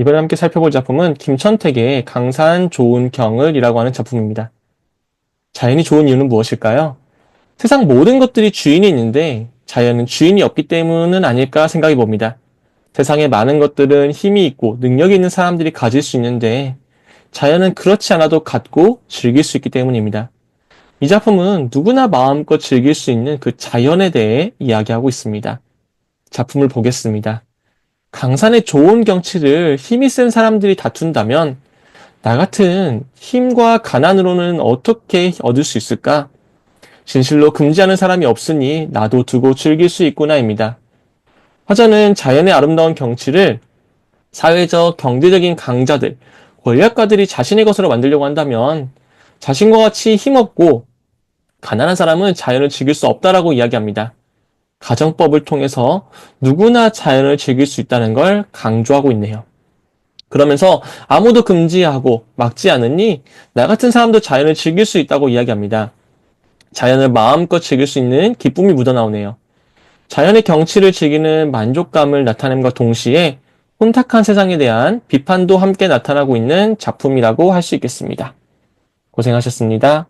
이번에 함께 살펴볼 작품은 김천택의 강산 좋은 경을 이라고 하는 작품입니다. 자연이 좋은 이유는 무엇일까요? 세상 모든 것들이 주인이 있는데 자연은 주인이 없기 때문은 아닐까 생각해 봅니다. 세상에 많은 것들은 힘이 있고 능력이 있는 사람들이 가질 수 있는데 자연은 그렇지 않아도 갖고 즐길 수 있기 때문입니다. 이 작품은 누구나 마음껏 즐길 수 있는 그 자연에 대해 이야기하고 있습니다. 작품을 보겠습니다. 강산의 좋은 경치를 힘이 센 사람들이 다툰다면 나 같은 힘과 가난으로는 어떻게 얻을 수 있을까? 진실로 금지하는 사람이 없으니 나도 두고 즐길 수 있구나입니다. 화자는 자연의 아름다운 경치를 사회적, 경제적인 강자들, 권력가들이 자신의 것으로 만들려고 한다면 자신과 같이 힘없고 가난한 사람은 자연을 즐길 수 없다라고 이야기합니다. 가정법을 통해서 누구나 자연을 즐길 수 있다는 걸 강조하고 있네요. 그러면서 아무도 금지하고 막지 않으니 나 같은 사람도 자연을 즐길 수 있다고 이야기합니다. 자연을 마음껏 즐길 수 있는 기쁨이 묻어나오네요. 자연의 경치를 즐기는 만족감을 나타냄과 동시에 혼탁한 세상에 대한 비판도 함께 나타나고 있는 작품이라고 할 수 있겠습니다. 고생하셨습니다.